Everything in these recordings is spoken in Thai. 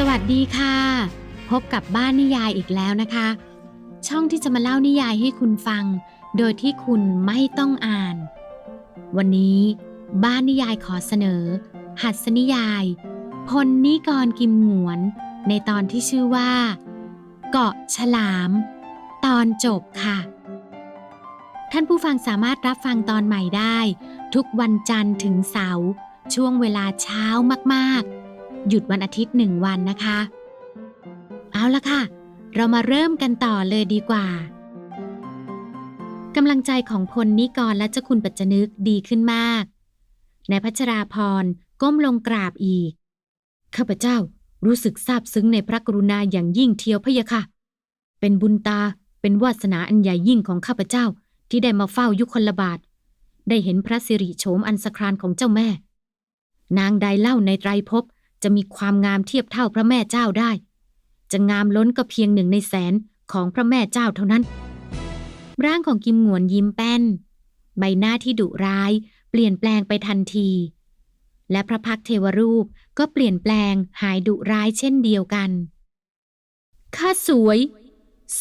สวัสดีค่ะ พบกับบ้านนิยายอีกแล้วนะคะ ช่องที่จะมาเล่านิยายให้คุณฟัง โดยที่คุณไม่ต้องอ่าน วันนี้บ้านนิยายขอเสนอ หัสนิยาย พลนิกรกิมหงวน ในตอนที่ชื่อว่า เกาะฉลาม ตอนจบค่ะ ท่านผู้ฟังสามารถรับฟังตอนใหม่ได้ ทุกวันจันทร์ถึงเสาร์ช่วงเวลาเช้ามากๆ หยุดวันอาทิตย์หนึ่งวันนะคะ เอาละค่ะ เรามาเริ่มกันต่อเลยดีกว่ากำลังใจของพลนิกรและเจ้าคุณปัจจนึกดีขึ้นมากนายพัชราพรก้มลงกราบอีก ข้าพเจ้ารู้สึกซาบซึ้งในพระกรุณาอย่างยิ่งเทียวพะยะค่ะ เป็นบุญตาเป็นวาสนาอันใหญ่ยิ่งของข้าพเจ้าที่ได้มาเฝ้ายุคลบาท ได้เห็นพระสิริโฉมอันสครานของเจ้าแม่ นางใดเล่าในไตรภพ จะมีความงามเทียบเท่าพระแม่เจ้าได้ จะงามล้นก็เพียงหนึ่งในแสนของพระแม่เจ้าเท่านั้น ร่างของกิมหงวนยิ้มแป้น ใบหน้าที่ดุร้ายเปลี่ยนแปลงไปทันที และพระพักเทวรูปก็เปลี่ยนแปลงหายดุร้ายเช่นเดียวกัน ข้าสวย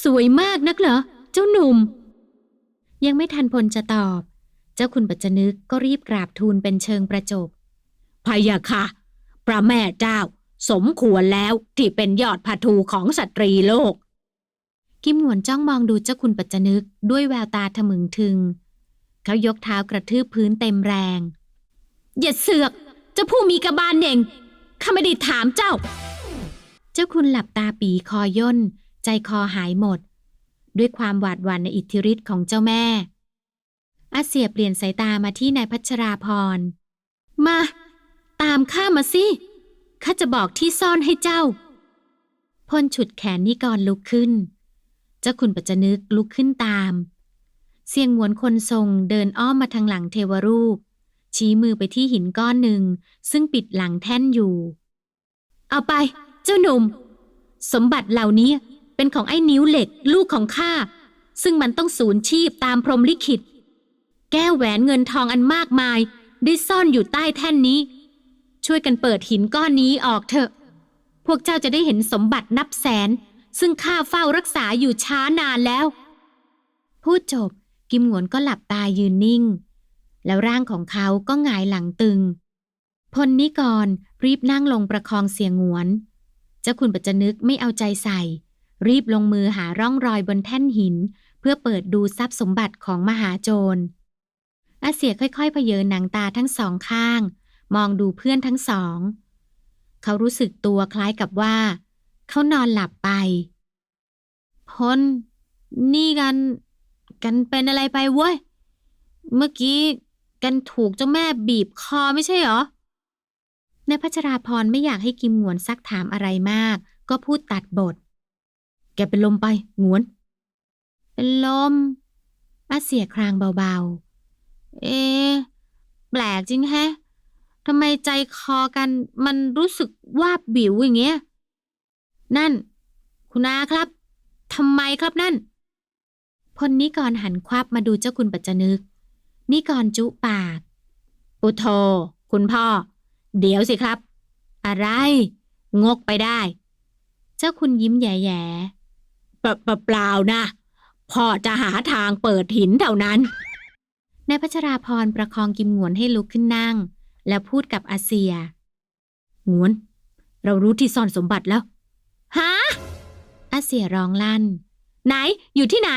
สวยมากนักเหรอ เจ้าหนุ่ม ยังไม่ทันพลจะตอบ เจ้าคุณปัจจนึกก็รีบกราบทูลเป็นเชิงประจบพะยะค่ะ พระแม่เจ้า สมควรแล้วที่เป็นยอดพทูของสตรีโลก กิมหงวนจ้องมองดูเจ้าคุณปัจจนึกด้วยแววตาทะมึงทึง เขายกเท้ากระทืบพื้นเต็มแรง อย่าเสือกเจ้าผู้มีกระบาลเน่งข้าไม่ได้ถามเจ้า เจ้าคุณหลับตาปีคอย่น ใจคอหายหมด ด้วยความหวาดหวั่นในอิทธิฤทธิ์ของเจ้าแม่อาเสียเปลี่ยนสายตามาที่นายพัชราพร มา ตามข้ามาสิข้าจะบอกที่ซ่อนให้เจ้า พลฉุดแขนนิกรลุกขึ้น เจ้าคุณปัจจนึกลุกขึ้นตาม เสียงหวนคนทรงเดินอ้อมมาทางหลังเทวรูป ชี้มือไปที่หินก้อนหนึ่ง ซึ่งปิดหลังแท่นอยู่ เอาไป เจ้าหนุ่ม สมบัติเหล่านี้เป็นของไอ้นิ้วเหล็กลูกของข้า ซึ่งมันต้องสูญชีพตามพรมลิขิต แก้วแหวนเงินทองอันมากมาย ได้ซ่อนอยู่ใต้แท่นนี้ ช่วยกันเปิดหินก้อนนี้ออกเถอะ พวกเจ้าจะได้เห็นสมบัตินับแสน ซึ่งข้าเฝ้ารักษาอยู่ช้านานแล้ว พูดจบ กิมหวนก็หลับตายืนนิ่ง แล้วร่างของเขาก็หงายหลังตึง พลนิกรรีบนั่งลงประคองเสียงหวน เจ้าคุณปัจจนึกไม่เอาใจใส่ รีบลงมือหาร่องรอยบนแท่นหิน เพื่อเปิดดูทรัพย์สมบัติของมหาโจรอาเสียค่อยๆเพเยอหนังตาทั้งสองข้าง มองดูเพื่อนทั้งสอง เขารู้สึกตัวคล้ายกับว่า เขานอนหลับไปพลนี่กัน กันเป็นอะไรไปเว้ย เมื่อกี้กันถูกเจ้าแม่บีบคอไม่ใช่เหรอในายพัชราพรไม่อยากให้กิมหงวนซักถามอะไรมาก ก็พูดตัดบท แกเป็นลมไปหงวน เป็นลมอาเสียครางเบาๆ เอะแปลกจริงแฮะ ทำไมใจคอกันมันรู้สึกวาบบิวอย่างเงี้ย นั่น คุณอาครับทำไมครับนั่น พลนิกรหันควับมาดูเจ้าคุณปัจจนึก นิกรจุปาก ปุโท คุณพ่อ เดี๋ยวสิครับ อะไร งกไปได้ เจ้าคุณยิ้มแย่ปะปเปล่านะ พ่อจะหาทางเปิดหินเท่านั้นนายพัชราพรประคองกิมหงวนให้ลุกขึ้นนั่ง แล้วพูดกับอาเซียหงวน เรารู้ที่ซ่อนสมบัติแล้ว ฮะ อาเซียร้องลั่น ไหน อยู่ที่ไหน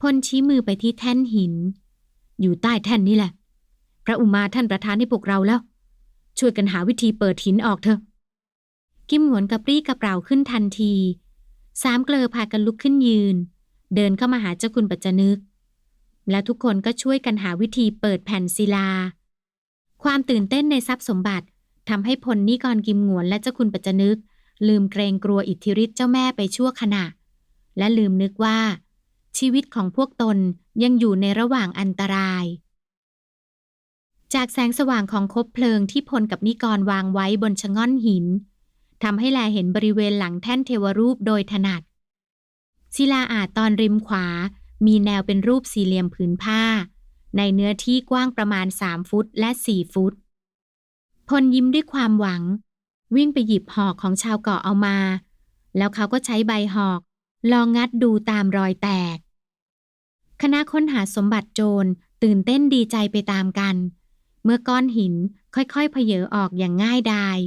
พลชี้มือไปที่แท่นหิน อยู่ใต้แท่นนี้แหละ พระอุมาท่านประทานให้พวกเราแล้ว ช่วยกันหาวิธีเปิดหินออกเถอะ กิมหวนกระปรี้กระเปร่าขึ้นทันที สามเกลอพากันลุกขึ้นยืน เดินเข้ามาหาเจ้าคุณปัจจนึก และทุกคนก็ช่วยกันหาวิธีเปิดแผ่นศิลา ความตื่นเต้นในทรัพย์สมบัติทำให้พลนิกรกิมหงวนและเจ้าคุณปัจจนึก ลืมเกรงกลัวอิทธิฤทธิ์เจ้าแม่ไปชั่วขณะ และลืมนึกว่า ชีวิตของพวกตนยังอยู่ในระหว่างอันตราย จากแสงสว่างของคบเพลิงที่พลกับนิกรวางไว้บนชะง่อนหินทำให้แลเห็นบริเวณหลังแท่นเทวรูปโดยถนัดศิลาอาจตอนริมขวา มีแนวเป็นรูปสี่เหลี่ยมผืนผ้า ในเนื้อที่กว้างประมาณ 3 ฟุตและ 4 ฟุต พลยิ้มด้วยความหวัง วิ่งไปหยิบหอกของชาวเกาะเอามา แล้วเขาก็ใช้ใบหอก ลองงัดดูตามรอยแตก คณะค้นหาสมบัติโจรตื่นเต้นดีใจไปตามกัน เมื่อก้อนหินค่อยๆเพเยอออกอย่างง่ายดาย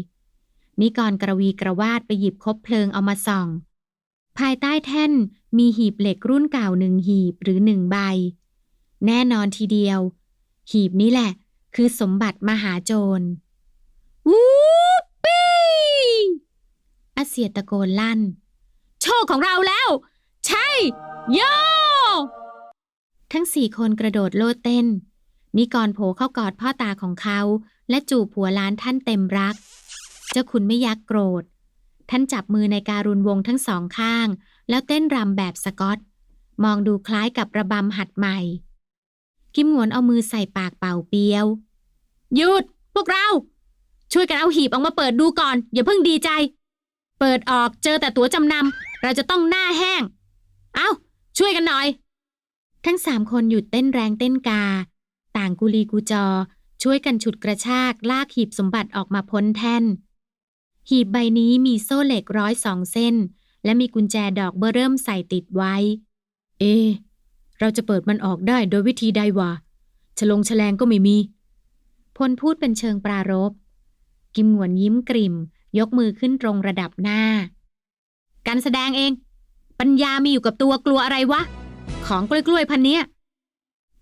นิกรกระวีกระวาดไปหยิบคบเพลิงเอามาส่อง ภายใต้แท่นมีหีบเหล็กรุ่นเก่าหนึ่งหีบหรือหนึ่งใบ แน่นอนทีเดียว หีบนี้แหละ คือสมบัติมหาโจร วูปปี้อาเสียตะโกนลั่น โชคของเราแล้ว ใช่โยทั้งสี่คนกระโดดโลดเต้น นิกรโผเข้ากอดพ่อตาของเขา และจูบหัวล้านท่านเต็มรัก เจ้าคุณไม่ยักโกรธ ท่านจับมือในการุณวงทั้งสองข้าง แล้วเต้นรำแบบสกอต มองดูคล้ายกับระบำหัดใหม่ กิมหงวนเอามือใส่ปากเป่าเปียว หยุด พวกเรา ช่วยกันเอาหีบออกมาเปิดดูก่อน อย่าเพิ่งดีใจ เปิดออกเจอแต่ตั๋วจำนำเราจะต้องหน้าแห้ง เอาช่วยกันหน่อย ทั้งสามคนหยุดเต้นแรงเต้นกา ต่างกุลีกูจอ ช่วยกันฉุดกระชากลากหีบสมบัติออกมาพ้นแท่น หีบใบนี้มีโซ่เหล็กร้อยสองเส้น และมีกุญแจดอกเบอร์เริ่มใส่ติดไว้ เอ เราจะเปิดมันออกได้โดยวิธีใดวะฉลงฉลงก็ไม่มี พลพูดเป็นเชิงปรารภกิมหวนยิ้มกริมยกมือขึ้นตรงระดับหน้า การแสดงเอง ปัญญามีอยู่กับตัวกลัวอะไรวะ ของกล้วยๆพันเนี้ย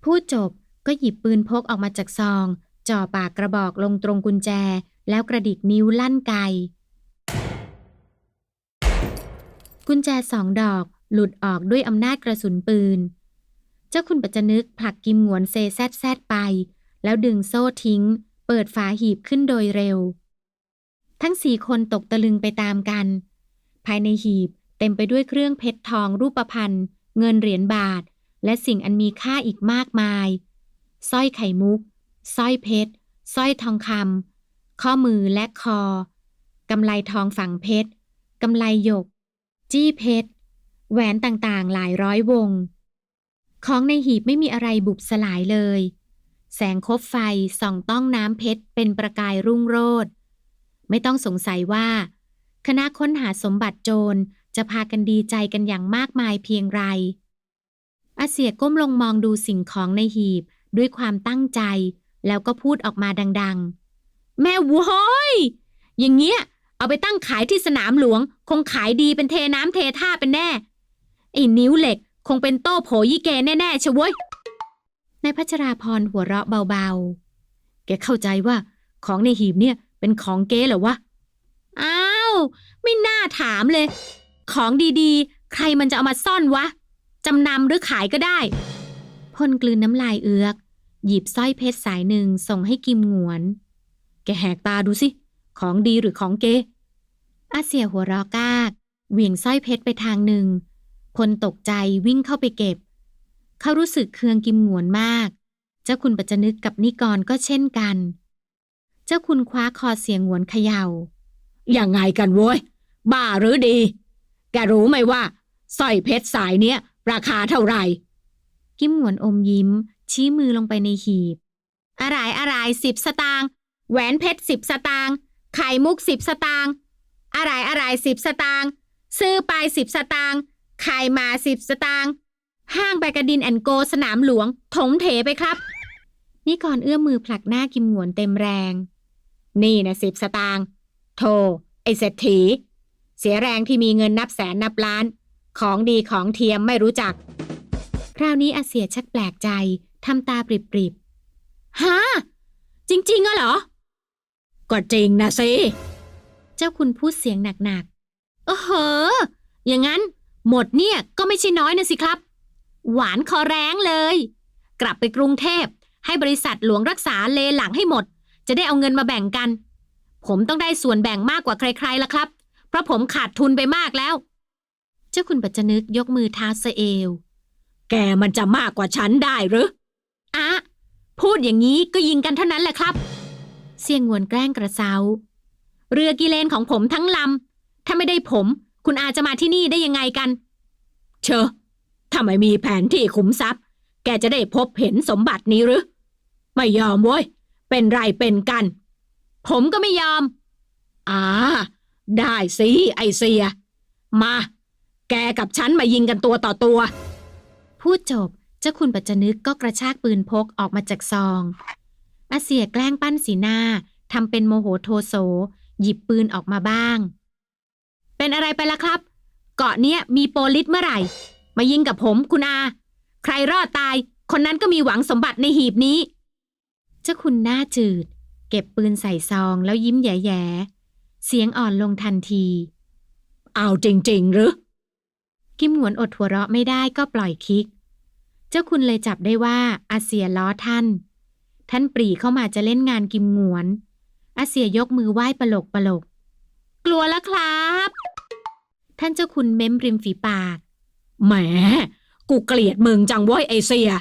พูดจบก็หยิบปืนพกออกมาจากซอง จ่อปากกระบอกลงตรงกุญแจ แล้วกระดิกนิ้วลั่นไกกุญแจสองดอกหลุดออกด้วยอำนาจกระสุนปืน จ้าคุณปัจจนึกผลักกิมหงวนเซแซดแซดไป แล้วดึงโซ่ทิ้ง เปิดฝาหีบขึ้นโดยเร็ว ทั้งสี่คนตกตะลึงไปตามกัน ภายในหีบเต็มไปด้วยเครื่องเพชรทองรูปพรรณเงินเหรียญบาท และสิ่งอันมีค่าอีกมากมายสร้อยไข่มุกสร้อยเพชรสร้อยทองคำข้อมือและคอกำไลทองฝังเพชรกำไลหยก จี้เพชรแหวนต่างๆ หลายร้อยวง ของในหีบไม่มีอะไรบุบสลายเลย แสงคบไฟส่องต้องน้ำเพชรเป็นประกายรุ่งโรจน์ไม่ต้องสงสัยว่า คณะค้นหาสมบัติโจรจะพากันดีใจกันอย่างมากมายเพียงไร อาเสียก้มลงมองดูสิ่งของในหีบด้วยความตั้งใจ แล้วก็พูดออกมาดัง ๆ แม่โว้ย อย่างเงี้ย เอาไปตั้งขายที่สนามหลวง คงขายดีเป็นเทน้ำเทท่าเป็นแน่ไอ้นิ้วเหล็ก คงเป็นโต้โผยี่เกแน่ๆเชยวเว้ยนายพัชราพรหัวเราะเบาๆ แกเข้าใจว่าของในหีบเนี่ยเป็นของเก๊เหรอวะ อ้าว ไม่น่าถามเลย ของดีๆ ใครมันจะเอามาซ่อนวะ จำนำหรือขายก็ได้พลกลืนน้ำลายเอือก หยิบสร้อยเพชรสายหนึ่งส่งให้กิมหงวน แกแหกตาดูสิ ของดีหรือของเก๊อาเสียหัวเราะกาก เหวี่ยงสร้อยเพชรไปทางหนึ่ง พลตกใจวิ่งเข้าไปเก็บ เขารู้สึกเคืองกิมหงวนมาก เจ้าคุณปัจจนึกกับนิกรก็เช่นกัน เจ้าคุณคว้าคอเสียงหงวนเขยา่ายังไงกันโว้ย บ้าหรือดี แกรู้ไหมว่าสร้อยเพชรสายเนี้ย ราคาเท่าไหร่ กิมหงวนอมยิ้ม ชี้มือลงไปในหีบ อะไรอะไรสิบสตางค์แหวนเพชรสิบสตางค์ไข่มุกสิบสตางค์อะไรอะไรสิบสตางค์ซื้อไปสิบสตางค์ ไข่มาสิบสตางค์ห้างไปกระดินแอนโกสนามหลวงถงเถไปครับนี่ก่อนเอื้อมมือผลักหน้ากิมหงวนเต็มแรง นี่นะสิบสตางค์โธ่ไอเศรษฐี เสียแรงที่มีเงินนับแสนนับล้าน ของดีของเทียมไม่รู้จัก คราวนี้อาเสียชักแปลกใจทำตาปริบๆฮะจริงๆอะเหรอ ก็จริงนะสิ เจ้าคุณพูดเสียงหนักๆเออเหอย่างนั้น หมดเนี่ยก็ไม่ใช่น้อยนะสิครับ หวานคอแรงเลย กลับไปกรุงเทพ ให้บริษัทหลวงรักษาเลหลังให้หมด จะได้เอาเงินมาแบ่งกัน ผมต้องได้ส่วนแบ่งมากกว่าใครๆละครับ เพราะผมขาดทุนไปมากแล้ว เจ้าคุณปัจจนึกยกมือท้าสเอวแกมันจะมากกว่าฉันได้หรืออะพูดอย่างนี้ก็ยิงกันเท่านั้นแหละครับ เสียงงวนแกล้งกระเซา เรือกิเลนของผมทั้งลำถ้าไม่ได้ผม คุณอาจะมาที่นี่ได้ยังไงกัน เชอถ้าไม่มีแผนที่ขุมทรัพย์ แกจะได้พบเห็นสมบัตินี้หรือ ไม่ยอมเว้ย เป็นไรเป็นกัน ผมก็ไม่ยอม อ่า ได้สิไอเสีย มา แกกับฉันมายิงกันตัวต่อตัว พูดจบ เจ้าคุณปัจจนึกก็กระชากปืนพกออกมาจากซอง อาเสียแกล้งปั้นสีหน้าทำเป็นโมโหโทโสหยิบปืนออกมาบ้าง เป็นอะไรไปล่ะครับ เกาะเนี้ยมีโปลิสเมื่อไหร่ มายิงกับผมคุณอา ใครรอดตาย คนนั้นก็มีหวังสมบัติในหีบนี้ เจ้าคุณหน้าจืด เก็บปืนใส่ซองแล้วยิ้มแย่ๆ เสียงอ่อนลงทันที เอาจริงๆหรือ กิมหวนอดหัวเราะไม่ได้ก็ปล่อยคิก เจ้าคุณเลยจับได้ว่าอาเซียล้อท่าน ท่านปรีเข้ามาจะเล่นงานกิมหงวนอาเซียยกมือไหว้ปลกปลก กลัวแล้วครับ ท่านเจ้าคุณเม้มริมฝีปาก แหม กูเกลียดมึงจังเว้ยไอเสีย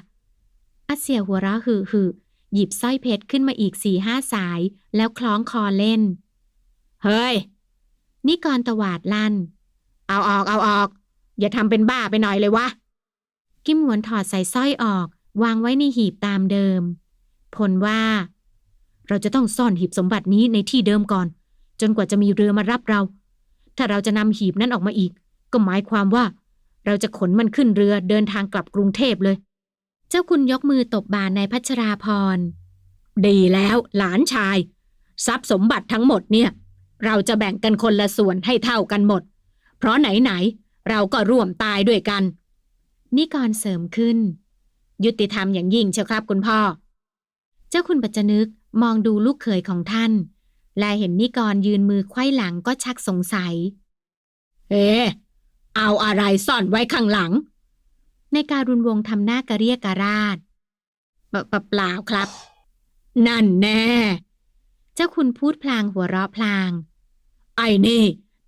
อาเซียหัวเราะหึหึหยิบสร้อยเพชรขึ้นมาอีกสี่ห้าสาย แล้วคล้องคอเล่น เฮ้ย นิกรตวาดลั่น เอาออกเอาออก อย่าทำเป็นบ้าไปหน่อยเลยวะ กิมหวนถอดใส่สร้อยออก วางไว้ในหีบตามเดิม ผลว่า เราจะต้องซ่อนหีบสมบัตินี้ในที่เดิมก่อน จนกว่าจะมีเรือมารับเรา ถ้าเราจะนำหีบนั้นออกมาอีก ก็หมายความว่า เราจะขนมันขึ้นเรือเดินทางกลับกรุงเทพเลย เจ้าคุณยกมือตบบ่านายพัชราพร ดีแล้วหลานชาย ทรัพย์สมบัติทั้งหมดเนี่ย เราจะแบ่งกันคนละส่วนให้เท่ากันหมด เพราะไหนๆเราก็ร่วมตายด้วยกันนิกรเสริมขึ้น ยุติธรรมอย่างยิ่งเชียวครับคุณพ่อ เจ้าคุณปัจจนึกมองดูลูกเขยของท่าน และเห็นนิกรยืนมือไขว้หลังก็ชักสงสัย เอ๊ะเอาอะไรซ่อนไว้ข้างหลัง ในการุณวงศ์ทำหน้ากระเรียกกระราดเปเปเปล่าครับ นั่นแน่ เจ้าคุณพูดพลางหัวเราะพลาง ไอ้นี่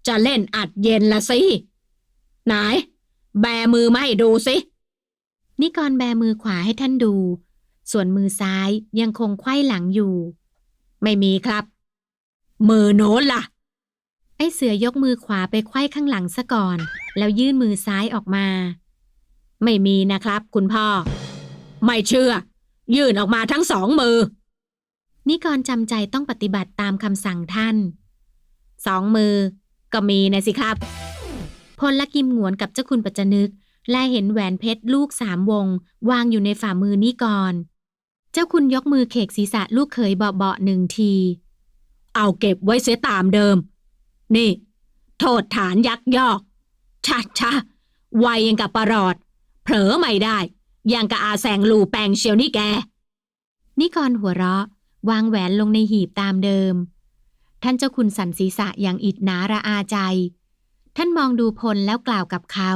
จะเล่นอัดเย็นละสิ ไหน แบมือมาให้ดูสิ นิกรแบมือขวาให้ท่านดู ส่วนมือซ้ายยังคงไขว้หลังอยู่ ไม่มีครับ มือโน้นล่ะ ไอ้เสือยกมือขวาไปไขว้ข้างหลังซะก่อน แล้วยื่นมือซ้ายออกมา ไม่มีนะครับคุณพ่อ ไม่เชื่อ ยื่นออกมาทั้งสองมือ นิกรจำใจต้องปฏิบัติตามคำสั่งท่าน สองมือ ก็มีนะสิครับ พลละกิมหงวนกับเจ้าคุณปัจจนึก และเห็นแหวนเพชรลูกสามวง วางอยู่ในฝ่ามือนิกร เจ้าคุณยกมือเขกศีรษะลูกเขยเบาๆหนึ่งที เอาเก็บไว้เสียตามเดิม นี่ โทษฐานยักยอกชะชะไวยังกับประหลอด เผลอไม่ได้ ยังกับอาแสงลูแปงเชียวนี่แก นิกรหัวเราะ วางแหวนลงในหีบตามเดิม ท่านเจ้าคุณสันศีรษะอย่างอิดหนาระอาใจ ท่านมองดูพลแล้วกล่าวกับเขา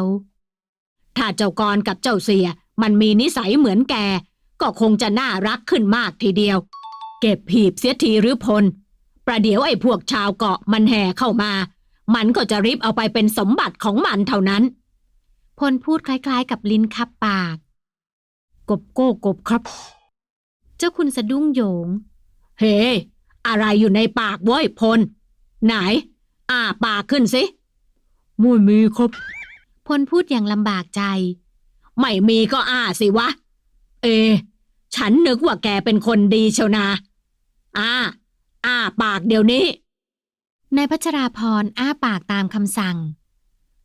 ถ้าเจ้ากรกับเจ้าเสีย มันมีนิสัยเหมือนแก ก็คงจะน่ารักขึ้นมากทีเดียว เก็บหีบเสียทีหรือพล ประเดี๋ยวไอ้พวกชาวเกาะมันแห่เข้ามา มันก็จะริบเอาไปเป็นสมบัติของมันเท่านั้น พลพูดคล้ายๆ กับลิ้นคับปาก กบโก้กบครับ เจ้าคุณสะดุ้งโยง เฮ้อะไรอยู่ในปากเว้ยพล ไหน อ่าปากขึ้นสิไม่มีครับ พลพูดอย่างลำบากใจ ไม่มีก็อ้าสิวะ เอ ฉันนึกว่าแกเป็นคนดีเชียวนาอ้า อ้าปากเดี๋ยวนี้ นายพัชราพรอ้าปากตามคำสั่ง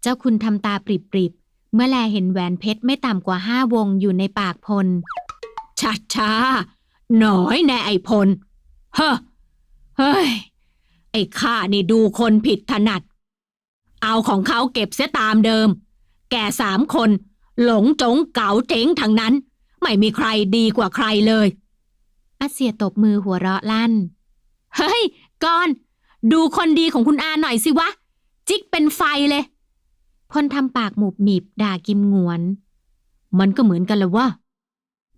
เจ้าคุณทำตาปริบๆ เมื่อแลเห็นแหวนเพชรไม่ต่ำกว่าห้าวงอยู่ในปากพลช้าช้าๆหน่อยแน่ไอพล เฮ้อเฮ้ย ไอ้ข้านี่ดูคนผิดถนัด เอาของเขาเก็บเสียตามเดิม แกสามคน หลงจงเก๋าเจ๋งทั้งนั้น ไม่มีใครดีกว่าใครเลยอาเสียตบมือหัวเราะลั่น เฮ้ยก่อน ดูคนดีของคุณอาหน่อยสิวะ จิกเป็นไฟเลยพลทำปากหมุบหมิบด่ากิมงวน มันก็เหมือนกันละว่า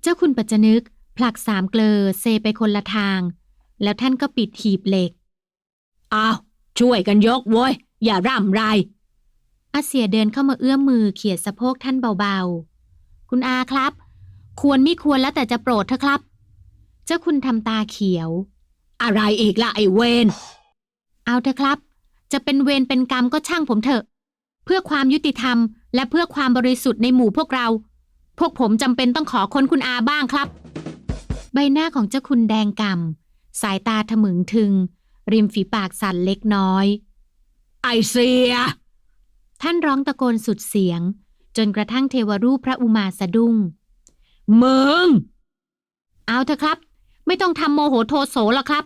เจ้าคุณปัจจนึกผลักสามเกลอเซไปคนละทาง แล้วท่านก็ปิดหีบเหล็กอ้าวช่วยกันยกโว้ย อย่าร่ำไรอาเสียเดินเข้ามาเอื้อมมือเขี่ยสะโพกท่านเบาๆ คุณอาครับ ควรไม่ควรแล้วแต่จะโปรดเถอะครับ เจ้าคุณทำตาเขียว อะไรอีกล่ะไอ้เวน เอาเถอะครับ จะเป็นเวรเป็นกรรมก็ช่างผมเถอะ เพื่อความยุติธรรม และเพื่อความบริสุทธิ์ในหมู่พวกเรา พวกผมจำเป็นต้องขอค้นคุณอาบ้างครับ ใบหน้าของเจ้าคุณแดงก่ำสายตาถมึงทึง ริมฝีปากสั่นเล็กน้อย ไอเสีย ท่านร้องตะโกนสุดเสียง จนกระทั่งเทวรูปพระอุมาสะดุ้งมึง เอาเถอะครับ ไม่ต้องทำโมโหโทโสหรอกครับ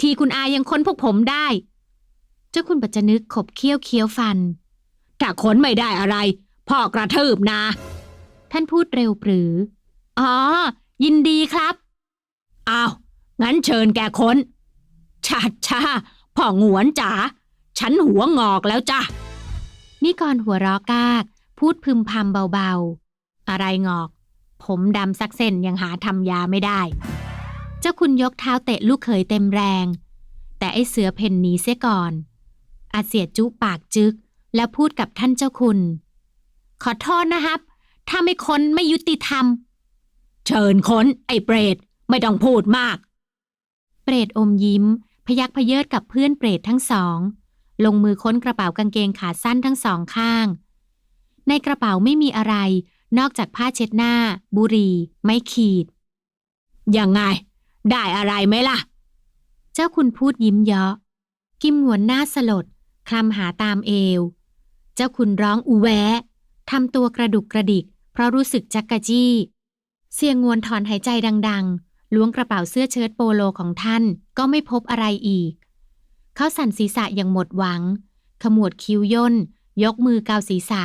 ทีคุณอายังค้นพวกผมได้ เจ้าคุณปัจจนึกขบเคี้ยวเคี้ยวฟัน ถ้าค้นไม่ได้อะไร พ่อกระทืบนะ ท่านพูดเร็วปรือ อ๋อ ยินดีครับ อ้าว งั้นเชิญแกค้น ชาชาพ่อหงวนจ๋า ฉันหัวงอกแล้วจ้ะนี่ก่อนหัวเราะกาก พูดพึมพำเบาๆ อะไรงอก ผมดำสักเส้นยังหาทำยาไม่ได้ เจ้าคุณยกเท้าเตะลูกเขยเต็มแรง แต่ไอ้เสือเพ่นหนีเสียก่อน อาเสียจุปากจึก แล้วพูดกับท่านเจ้าคุณ ขอโทษนะครับ ถ้าไม่ค้นไม่ยุติธรรม เชิญค้นไอ้เปรต ไม่ต้องพูดมาก เปรตอมยิ้ม พยักพเยิดกับเพื่อนเปรตทั้งสอง ลงมือค้นกระเป๋ากางเกงขาสั้นทั้งสองข้าง ในกระเป๋าไม่มีอะไรนอกจากผ้าเช็ดหน้า บุหรี่ ไม่ขีด ยังไง ได้อะไรไหมล่ะ เจ้าคุณพูดยิ้มเยาะ กิมหวนหน้าสลด คลำหาตามเอว เจ้าคุณร้องอุแวะทำตัวกระดุกกระดิก เพราะรู้สึกจักกะจี้ เสียงงวนถอนหายใจดัง ๆ ล้วงกระเป๋าเสื้อเชิ้ตโปโลของท่านก็ไม่พบอะไรอีก เขาสั่นศีรษะอย่างหมดหวัง ขมวดคิ้วย่น ยกมือเกาศีรษะ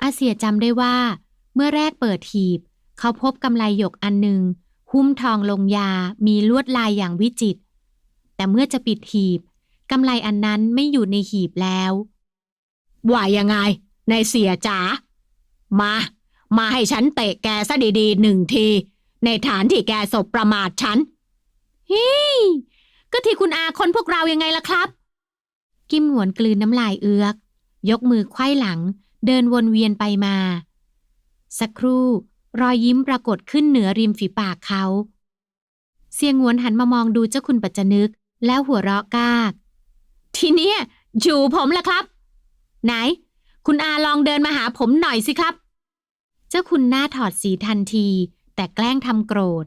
อาเสียจำได้ว่า เมื่อแรกเปิดหีบ เขาพบกำไลหยกอันหนึ่ง หุ้มทองลงยามีลวดลายอย่างวิจิตรแต่เมื่อจะปิดหีบกำไลอันนั้นไม่อยู่ในหีบแล้วว่ายังไงในเสียจ๋ามา มาให้ฉันเตะแกซะดีๆหนึ่งที ในฐานที่แกสบประมาทฉันฮิก็ที่คุณอาคนพวกเรายังไงล่ะครับ กิมหวนกลืนน้ำลายเอือก ยกมือไขว้หลัง เดินวนเวียนไปมา สักครู่ รอยยิ้มปรากฏขึ้นเหนือริมฝีปากเขา เสียงหวนหันมามองดูเจ้าคุณปัจจนึก แล้วหัวเราะกาก ทีเนี้ยอยู่ผมละครับ ไหน คุณอาลองเดินมาหาผมหน่อยสิครับ เจ้าคุณหน้าถอดสีทันที แต่แกล้งทำโกรธ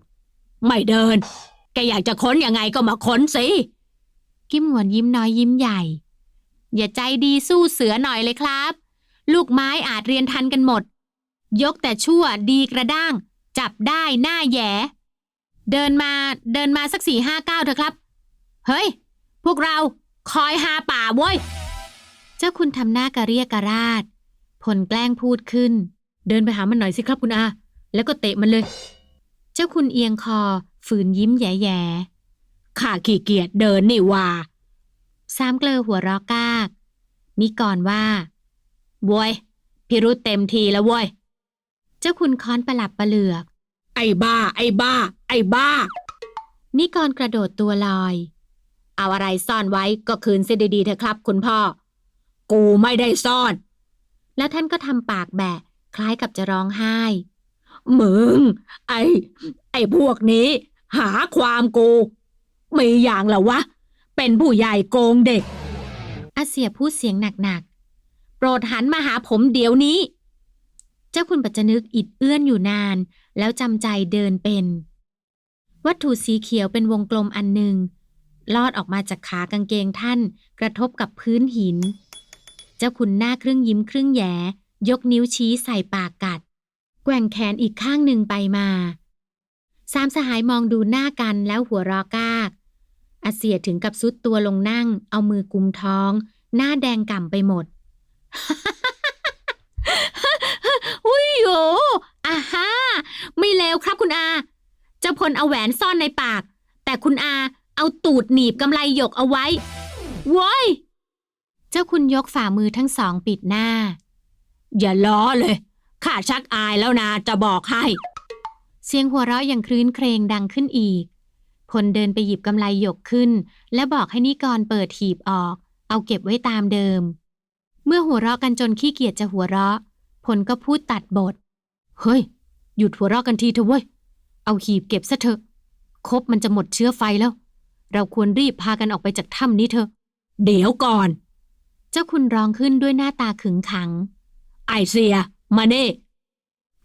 ไม่เดิน แกอยากจะค้นยังไงก็มาค้นสิ กิมหวนยิ้มน้อยยิ้มใหญ่ อย่าใจดีสู้เสือหน่อยเลยครับ ลูกไม้อาจเรียนทันกันหมด ยกแต่ชั่วดีกระด้าง จับได้หน้าแย่เดินมาเดินมาสักสี่ห้าเก้าเถอะครับ เฮ้ย พวกเราคอยหาป่าเว้ย เจ้าคุณทำหน้ากระเรียกกระราดผลแกล้งพูดขึ้น เดินไปหามันหน่อยสิครับคุณอา แล้วก็เตะมันเลย เจ้าคุณเอียงคอ ฝืนยิ้มแย่ๆข้าขี้เกียจเดินนี่ว่าสามเกลอหัวราะกากมีก่อนว่าบวยพิรุษเต็มทีแล้วเว้ย เจ้าคุณค้อนประหลับประเหลือก ไอ้บ้า ไอ้บ้า ไอ้บ้า นิกรกระโดดตัวลอย เอาอะไรซ่อนไว้ก็คืนเสียดีๆเถอะครับ คุณพ่อ กูไม่ได้ซ่อน แล้วท่านก็ทำปากแบะ คล้ายกับจะร้องไห้ มึง ไอ้ ไอ้พวกนี้ หาความกูมีอย่างเหรอวะ เป็นผู้ใหญ่โกงเด็กอาเสียพูดเสียงหนักๆ โปรดหันมาหาผมเดี๋ยวนี้ เจ้าคุณปัจจนึกอิดเอื้อนอยู่นาน แล้วจำใจเดินเป็น วัตถุสีเขียวเป็นวงกลมอันหนึ่งลอดออกมาจากขากางเกงท่าน กระทบกับพื้นหิน เจ้าคุณหน้าครึ่งยิ้มครึ่งแหยยกนิ้วชี้ใส่ปากกัด แกว่งแขนอีกข้างหนึ่งไปมา สามสหายมองดูหน้ากันแล้วหัวราะกากอาเสียถึงกับซุดตัวลงนั่ง เอามือกุมท้อง หน้าแดงก่ำไปหมด อุ้ยโยอาฮ่า ไม่เลวครับคุณอา เจ้าพลเอาแหวนซ่อนในปาก แต่คุณอาเอาตูดหนีบกำไลหยกเอาไว้โว้ย เจ้าคุณยกฝ่ามือทั้งสองปิดหน้า อย่าล้อเลยข้าชักอายแล้วนะจะบอกให้ เสียงหัวเราะอย่างครื้นเครงดังขึ้นอีก พลเดินไปหยิบกำไลหยกขึ้น และบอกให้นิกรเปิดหีบออก เอาเก็บไว้ตามเดิม เมื่อหัวเราะกันจนขี้เกียจจะหัวเราะ พลก็พูดตัดบท เฮ้ย หยุดหัวเราะกันทีเถอะเว้ย เอาหีบเก็บซะเถอะ คบมันจะหมดเชื้อไฟแล้ว เราควรรีบพากันออกไปจากถ้ำนี้เถอะ เดี๋ยวก่อน เจ้าคุณร้องขึ้นด้วยหน้าตาขึงขัง ไอเสีย มาเน่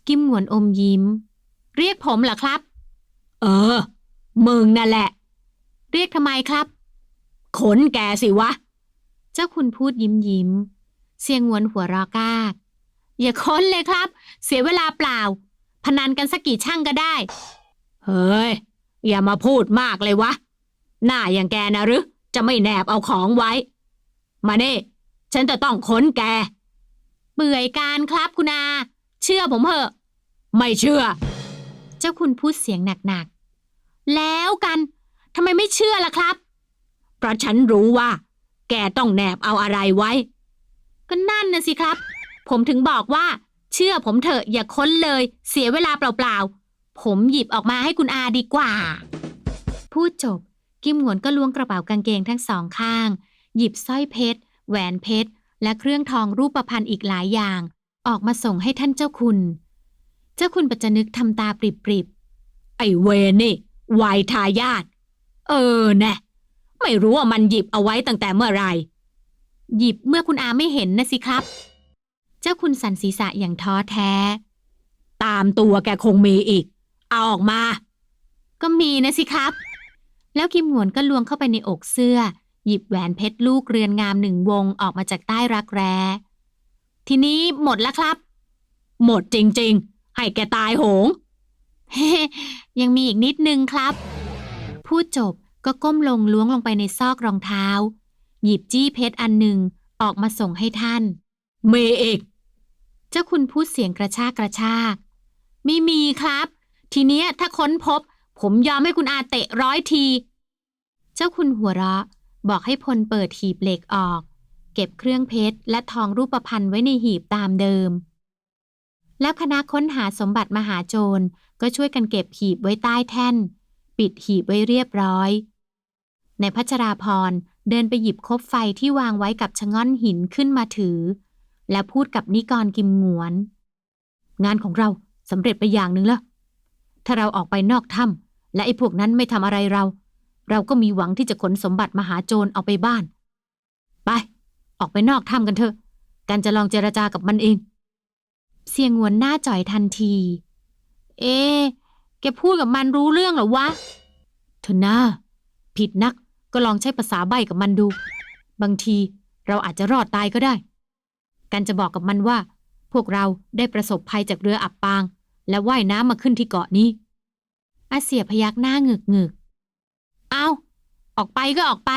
กิมหงวนอมยิ้ม เรียกผมเหรอครับ เออ มึงนั่นแหละ เรียกทำไมครับขนแกสิวะ เจ้าคุณพูดยิ้มยิ้ม เสียงหวนหัวเรอกาก อย่าค้นเลยครับ เสียเวลาเปล่า พนันกันสักกี่ช่างก็ได้ เฮ้ย อย่ามาพูดมากเลยวะ หน้าอย่างแกนะหรือ จะไม่แนบเอาของไว้ มาเน่ฉันจะต้องค้นแก เบื่อยการครับคุณอา เชื่อผมเถอะ ไม่เชื่อ เจ้าคุณพูดเสียงหนักๆ แล้วกันทำไมไม่เชื่อล่ะครับ เพราะฉันรู้ว่า แกต้องแนบเอาอะไรไว้ ก็นั่นนะสิครับ ผมถึงบอกว่า เชื่อผมเถอะอย่าค้นเลย เสียเวลาเปล่าๆ ผมหยิบออกมาให้คุณอาดีกว่า พูดจบ กิมหวนก็ล้วงกระเป๋ากางเกงทั้งสองข้าง หยิบสร้อยเพชร แหวนเพชร และเครื่องทองรูปประพันธ์อีกหลายอย่าง ออกมาส่งให้ท่านเจ้าคุณ เจ้าคุณปัจจนึกทำตาปริบไอเวนี่วัยทายาทเออแน่ไม่รู้ว่ามันหยิบเอาไว้ตั้งแต่เมื่อไหร่หยิบเมื่อคุณอาไม่เห็นนะสิครับ เจ้าคุณสันศีษะอย่างท้อแท้ ตามตัวแกคงมีอีก เอาออกมา ก็มีนะสิครับ แล้วกิมหวนก็ล้วงเข้าไปในอกเสื้อ หยิบแหวนเพชรลูกเรือนงามหนึ่งวงออกมาจากใต้รักแร้ ทีนี้หมดแล้วครับ หมดจริงๆ ให้แกตายโหงเฮ้ยังมีอีกนิดนึงครับ พูดจบก็ก้มลงล้วงลงไปในซอกรองเท้า หยิบจี้เพชรอันหนึ่งออกมาส่งให้ท่าน เมีอีก เจ้าคุณพูดเสียงกระชากกระชากไม่มีครับ ทีเนี้ยถ้าค้นพบ ผมยอมให้คุณอาเตะร้อยที เจ้าคุณหัวเราะ บอกให้พลเปิดหีบเหล็กออก เก็บเครื่องเพชรและทองรูปพรรณไว้ในหีบตามเดิม แล้วคณะค้นหาสมบัติมหาโจรก็ช่วยกันเก็บหีบไว้ใต้แท่น ปิดหีบไว้เรียบร้อยในพัชราพรเดินไปหยิบคบไฟที่วางไว้กับชะง่อนหินขึ้นมาถือ และพูดกับนิกรกิมหงวน งานของเราสำเร็จไปอย่างหนึ่งแล้ว ถ้าเราออกไปนอกถ้ำและไอ้พวกนั้นไม่ทำอะไรเรา เราก็มีหวังที่จะขนสมบัติมหาโจรเอาไปบ้าน ไป ออกไปนอกถ้ำกันเถอะ กันจะลองเจรจากับมันเอง เสียงหวนหน้าจ่อยทันที เอะแกพูดกับมันรู้เรื่องหรอวะเธอหน้าผิดนักก็ลองใช้ภาษาใบกับมันดู บางทีเราอาจจะรอดตายก็ได้ กันจะบอกกับมันว่า พวกเราได้ประสบภัยจากเรืออับปาง และว่ายน้ำมาขึ้นที่เกาะนี้ อาเสียพยักหน้าหงึกหงึกๆเอาออกไปก็ออกไป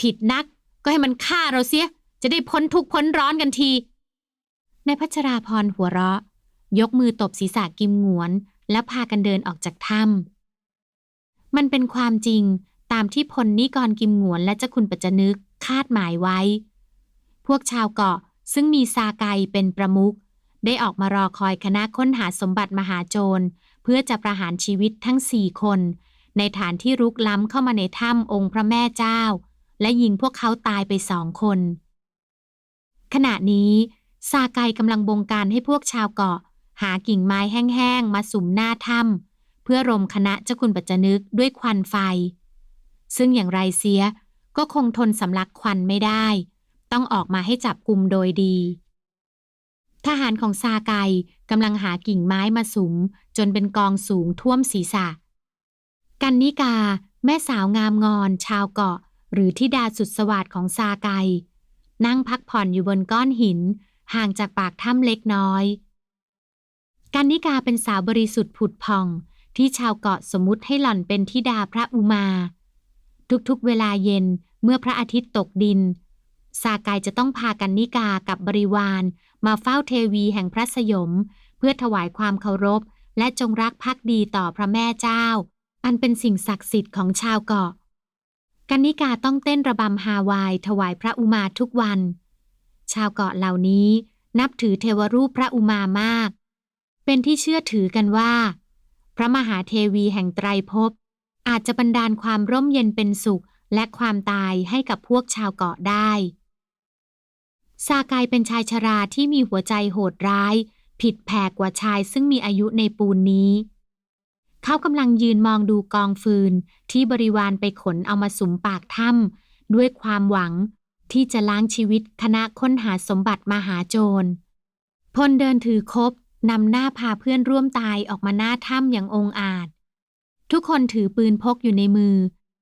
ผิดนักก็ให้มันฆ่าเราเสีย จะได้พ้นทุกพ้นร้อนกันทีนายพัชราพรหัวเราะ ยกมือตบศีรษะกิมหงวน แล้วพากันเดินออกจากถ้ำมันเป็นความจริงตามที่พลนิกรกิมหงวนและเจ้าคุณปัจจนึกคาดหมายไว้ พวกชาวเกาะ ซึ่งมีซาไกเป็นประมุขได้ออกมารอคอยคณะค้นหาสมบัติมหาโจร เพื่อจะประหารชีวิตทั้งสี่คน ในฐานที่รุกล้ำเข้ามาในถ้ำองค์พระแม่เจ้า และยิงพวกเขาตายไปสองคน ขณะนี้ ซาไกกำลังบงการให้พวกชาวเกาะ หากิ่งไม้แห้งๆ มาสุมหน้าถ้ำเพื่อรมคณะเจ้าคุณปัจจนึกด้วยควันไฟ ซึ่งอย่างไรเสียก็คงทนสำลักควันไม่ได้ ต้องออกมาให้จับกลุ่มโดยดี ทหารของซาไกกำลังหากิ่งไม้มาสุม จนเป็นกองสูงท่วมศีรษะ กันนิกา แม่สาวงามงอน ชาวเกาะ หรือทิดาสุดสวัสดของซาไก นั่งพักผ่อนอยู่บนก้อนหิน ห่างจากปากถ้ำเล็กน้อย กันนิกาเป็นสาวบริสุทธิ์ผุดผ่อง ที่ชาวเกาะสมมุติให้หล่อนเป็นทิดาพระอุมา ทุกๆเวลาเย็นเมื่อพระอาทิตย์ตกดิน ซากายจะต้องพากันนิกากับบริวาร มาเฝ้าเทวีแห่งพระสยม เพื่อถวายความเคารพ และจงรักภักดีต่อพระแม่เจ้า อันเป็นสิ่งศักดิ์สิทธิ์ของชาวเกาะกันนิกาต้องเต้นระบำฮาวายถวายพระอุมาทุกวัน ชาวเกาะเหล่านี้นับถือเทวรูปพระอุมามาก เป็นที่เชื่อถือกันว่า พระมหาเทวีแห่งไตรภพอาจจะบันดาลความร่มเย็นเป็นสุขและความตายให้กับพวกชาวเกาะได้ ซากายเป็นชายชราที่มีหัวใจโหดร้าย ผิดแผกกว่าชายซึ่งมีอายุในปูนนี้ เขากำลังยืนมองดูกองฟืนที่บริวารไปขนเอามาสุมปากถ้ำด้วยความหวังที่จะล้างชีวิตคณะค้นหาสมบัติมหาโจร พลเดินถือคบนำหน้าพาเพื่อนร่วมตายออกมาหน้าถ้ำอย่างองอาจ ทุกคนถือปืนพกอยู่ในมือ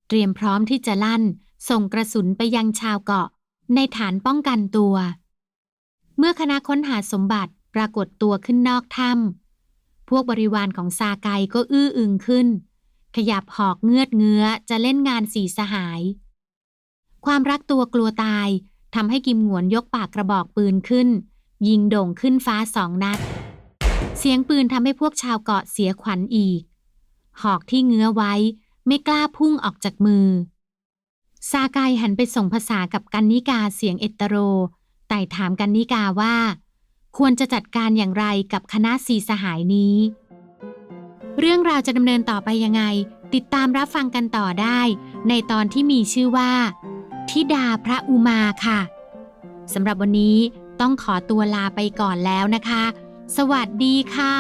เตรียมพร้อมที่จะลั่น ส่งกระสุนไปยังชาวเกาะ ในฐานป้องกันตัว เมื่อคณะค้นหาสมบัติปรากฏตัวขึ้นนอกถ้ำพวกบริวารของซาไกก็อื้ออึงขึ้น ขยับหอกเงือดเงื้อจะเล่นงานสีสหาย ความรักตัวกลัวตายทำให้กิมหงวนยกปากกระบอกปืนขึ้น ยิงโด่งขึ้นฟ้าสองนัด เสียงปืนทำให้พวกชาวเกาะเสียขวัญอีก หอกที่เงื้อไว้ไม่กล้าพุ่งออกจากมือ ซาไกหันไปส่งภาษากับกันนิกาเสียงเอตโร ไต่ถามกันนิกาว่า ควรจะจัดการอย่างไรกับคณะสีสหายนี้ เรื่องราวจะดำเนินต่อไปยังไง ติดตามรับฟังกันต่อได้ ในตอนที่มีชื่อว่าทิดาพระอุมาค่ะสำหรับวันนี้ต้องขอตัวลาไปก่อนแล้วนะคะ สวัสดีค่ะ